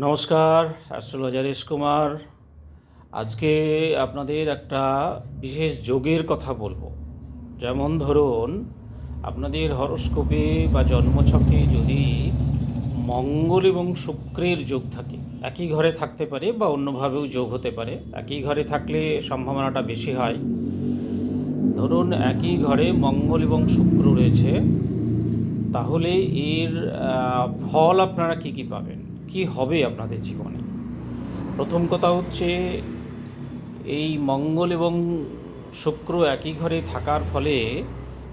নমস্কার astrologer S Kumar. আজকে আপনাদের একটা বিশেষ যোগের কথা বলব। যেমন ধরুন, আপনাদের হরস্কোপে বা জন্মছকে যদি মঙ্গল এবং শুক্রের যোগ থাকে, একই ঘরে থাকতে পারে বা অন্যভাবেও যোগ হতে পারে। একই ঘরে থাকলে সম্ভাবনাটা বেশি হয়। ধরুন, একই ঘরে মঙ্গল এবং শুক্র রয়েছে, তাহলে এর ফল আপনারা কি কি পাবেন? কি হবে আপনাদের জীবনে? প্রথম কথা হচ্ছে, এই মঙ্গল এবং শুক্র একই ঘরে থাকার ফলে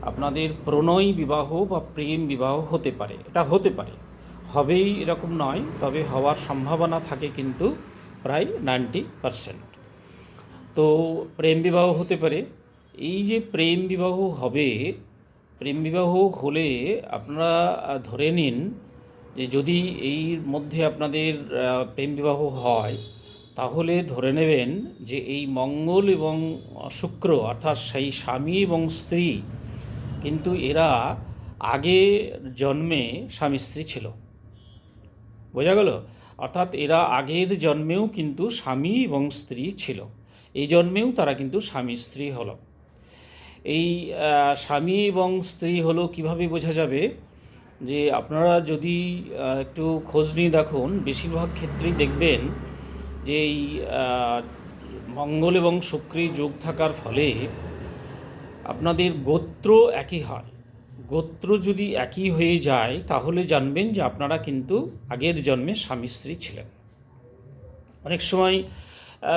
আপনাদের প্রণয় বিবাহ বা প্রেম বিবাহ হতে পারে। এটা হতে পারে। হবেই এরকম নয়, তবে হওয়ার সম্ভাবনা থাকে কিন্তু প্রায় নাইনটি পারসেন্ট। তো প্রেম বিবাহ হতে পারে। এই যে প্রেম বিবাহ হবে, প্রেম বিবাহ হলে আপনারা ধরে নিন যে যদি এই মধ্যে আপনাদের প্রেম বিবাহ হয়, তাহলে ধরে নেবেন যে এই মঙ্গল এবং শুক্র, অর্থাৎ সেই স্বামী এবং স্ত্রী, কিন্তু এরা আগে জন্মে স্বামী স্ত্রী ছিল। বোঝা গেল? অর্থাৎ এরা আগের জন্মেও কিন্তু স্বামী এবং স্ত্রী ছিল। এই জন্মেও তারা কিন্তু স্বামী স্ত্রী হলো। এই স্বামী এবং স্ত্রী হলো কীভাবে বোঝা যাবে? যে আপনারা যদি একটু খোঁজ নিয়ে দেখুন, বেশিরভাগ ক্ষেত্রেই দেখবেন যে এই মঙ্গল এবং শুক্রী যোগ থাকার ফলে আপনাদের গোত্র একই হয়। গোত্র যদি একই হয়ে যায়, তাহলে জানবেন যে আপনারা কিন্তু আগের জন্মে স্বামী স্ত্রী ছিলেন। অনেক সময়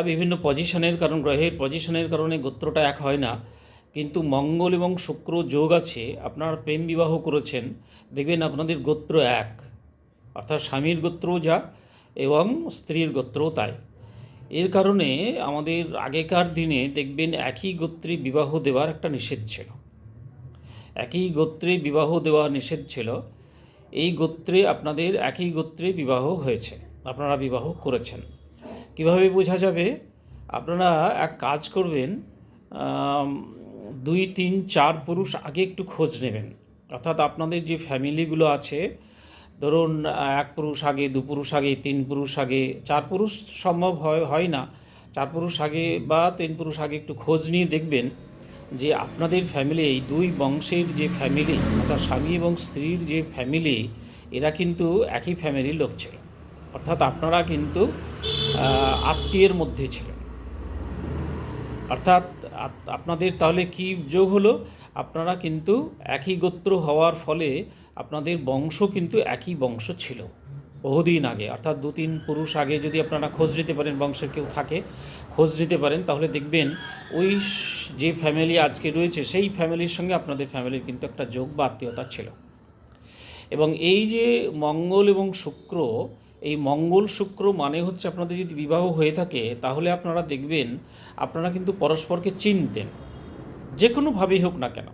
বিভিন্ন পজিশনের কারণ, গ্রহের পজিশনের কারণে গোত্রটা এক হয় না। কিন্তু মঙ্গল এবং শুক্র যোগ আছে, আপনার প্রেম বিবাহ করেছেন, দেখবেন আপনাদের গোত্র এক। অর্থাৎ স্বামীর গোত্রও যা এবং স্ত্রীর গোত্রও তাই। এর কারণে আমাদের আগেকার দিনে দেখবেন একই গোত্রে বিবাহ দেওয়ার একটা নিষেধ ছিল। একই গোত্রে বিবাহ দেওয়া নিষেধ ছিল। এই গোত্রে আপনাদের একই গোত্রে বিবাহ হয়েছে, আপনারা বিবাহ করেছেন। কীভাবে বোঝা যাবে? আপনারা এক কাজ করবেন দুই, তিন, চার পুরুষ আগে একটু খোঁজ নেবেন। অর্থাৎ আপনাদের যে ফ্যামিলিগুলো আছে, ধরুন এক পুরুষ আগে, দু পুরুষ আগে, তিন পুরুষ আগে, চার পুরুষ সম্ভব হয় হয় না। চার পুরুষ আগে বা তিন পুরুষ আগে একটু খোঁজ নিয়ে দেখবেন যে আপনাদের ফ্যামিলি, এই দুই বংশের যে ফ্যামিলি, অর্থাৎ স্বামী এবং স্ত্রীর যে ফ্যামিলি, এরা কিন্তু একই ফ্যামিলির লোক ছিল। অর্থাৎ আপনারা কিন্তু আত্মীয়ের মধ্যে ছিলেন। অর্থাৎ আপনাদের তাহলে কি যোগ হলো? আপনারা কিন্তু একই গোত্র হওয়ার ফলে আপনাদের বংশ কিন্তু একই বংশ ছিল বহুদিন আগে। অর্থাৎ দু তিন পুরুষ আগে যদি আপনারা খোঁজ নিতে পারেন, বংশের কেউ থাকে, খোঁজ নিতে পারেন, তাহলে দেখবেন ওই যে ফ্যামিলি আজকে রয়েছে, সেই ফ্যামিলির সঙ্গে আপনাদের ফ্যামিলির কিন্তু একটা যোগ বা আত্মীয়তা ছিল। এবং এই যে মঙ্গল এবং শুক্র এই মঙ্গল শুক্র মানে হচ্ছে আপনাদের যদি বিবাহ হয়ে থাকে, তাহলে আপনারা দেখবেন আপনারা কিন্তু পরস্পরকে চিনতেন। যে কোনোভাবেই হোক না কেন।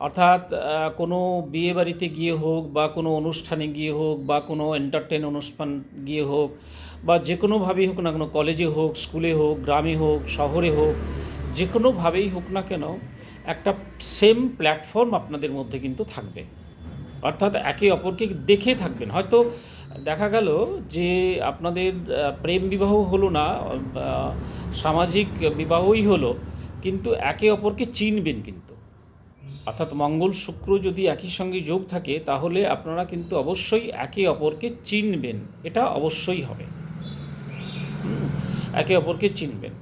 অর্থাৎ কোনো বিয়ে বাড়িতে গিয়ে হোক বা কোনো অনুষ্ঠানে গিয়ে হোক বা কোনো এন্টারটেন অনুষ্ঠান গিয়ে হোক বা যে কোনোভাবেই হোক না কোনো কলেজে হোক স্কুলে হোক, গ্রামে হোক, শহরে হোক যে কোনোভাবেই হোক না কেন, একটা সেম প্ল্যাটফর্ম আপনাদের মধ্যে কিন্তু থাকবে। অর্থাৎ একে অপরকে দেখে থাকবেন। হয়তো দেখা গেল যে আপনাদের প্রেম বিবাহ হলো না সামাজিক বিবাহই হলো, কিন্তু একে অপরকে চিনবেন কিন্তু। অর্থাৎ মঙ্গল শুক্র যদি একই সঙ্গে যোগ থাকে, তাহলে আপনারা কিন্তু অবশ্যই একে অপরকে চিনবেন। এটা অবশ্যই হবে। একে অপরকে চিনবেন।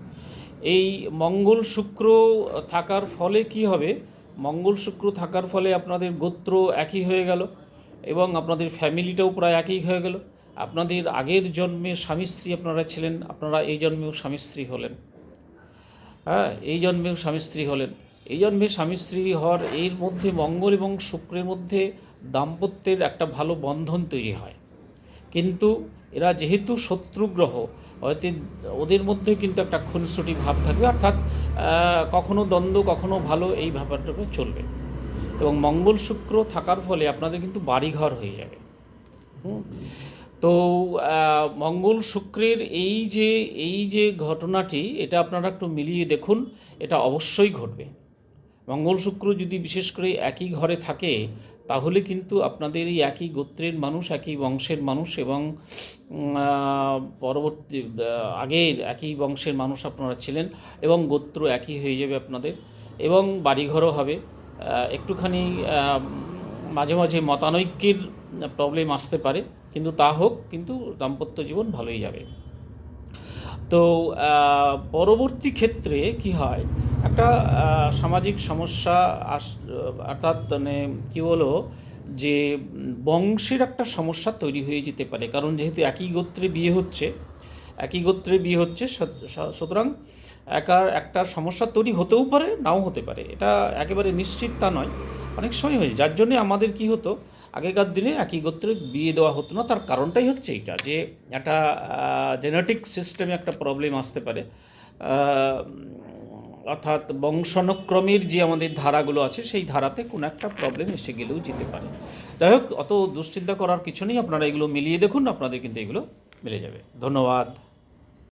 এই মঙ্গল শুক্র থাকার ফলে কি হবে? মঙ্গল শুক্র থাকার ফলে আপনাদের গোত্র একই হয়ে গেল। এবং আপনাদের ফ্যামিলিটাও প্রায় একই হয়ে গেল। আপনাদের আগের জন্মে স্বামী স্ত্রী আপনারা ছিলেন, আপনারা এই জন্মেও স্বামী স্ত্রী হলেন। হ্যাঁ এই জন্মেও স্বামী স্ত্রী হলেন। এই জন্মে স্বামী স্ত্রী হওয়ার এর মধ্যে মঙ্গল এবং শুক্রের মধ্যে দাম্পত্যের একটা ভালো বন্ধন তৈরি হয়। কিন্তু এরা যেহেতু শত্রুগ্রহ, হয়তো ওদের মধ্যে কিন্তু একটা খুনসুটি ভাব থাকবে, অর্থাৎ কখনো দ্বন্দ্ব, কখনো ভালো, এই ব্যাপারটা চলবে। এবং মঙ্গল শুক্র থাকার ফলে আপনাদের কিন্তু বাড়িঘর হয়ে যাবে। তো মঙ্গল শুক্রের এই যে এই যে ঘটনাটি, এটা আপনারা একটু মিলিয়ে দেখুন, এটা অবশ্যই ঘটবে। মঙ্গল শুক্র যদি বিশেষ করে একই ঘরে থাকে, তাহলে কিন্তু আপনাদের এই একই গোত্রের মানুষ, একই বংশের মানুষ এবং পরবর্তী আগের একই বংশের মানুষ আপনারা ছিলেন এবং গোত্র একই হয়ে যাবে আপনাদের এবং বাড়িঘরও হবে। একটুখানি মাঝে মাঝে মতানৈক্যের প্রবলেম আসতে পারে, কিন্তু তা হোক, কিন্তু দাম্পত্য জীবন ভালোই যাবে। তো পরবর্তী ক্ষেত্রে কি হয়, একটা সামাজিক সমস্যা আস, অর্থাৎ মানে কী বলো যে, বংশের একটা সমস্যা তৈরি হয়ে যেতে পারে। কারণ যেহেতু একই গোত্রে বিয়ে হচ্ছে, একই গোত্রে বিয়ে হচ্ছে সুতরাং একার একটা সমস্যা তৈরি হতেও পারে, নাও হতে পারে। এটা একেবারে নিশ্চিত তা নয়। অনেক সময় হয়েছে, যার জন্যে আমাদের কি হতো, আগেকার দিনে একই গোত্রে বিয়ে দেওয়া হতো না। তার কারণটাই হচ্ছে এটা যে একটা জেনেটিক সিস্টেমে একটা প্রবলেম আসতে পারে। অর্থাৎ বংশানুক্রমের যে আমাদের ধারাগুলো আছে, সেই ধারাতে কোনো একটা প্রবলেম এসে গেলেও যেতে পারে। যাই হোক, অত দুশ্চিন্তা করার কিছু নেই। আপনারা এগুলো মিলিয়ে দেখুন, আপনাদের কিন্তু এগুলো মিলে যাবে। ধন্যবাদ।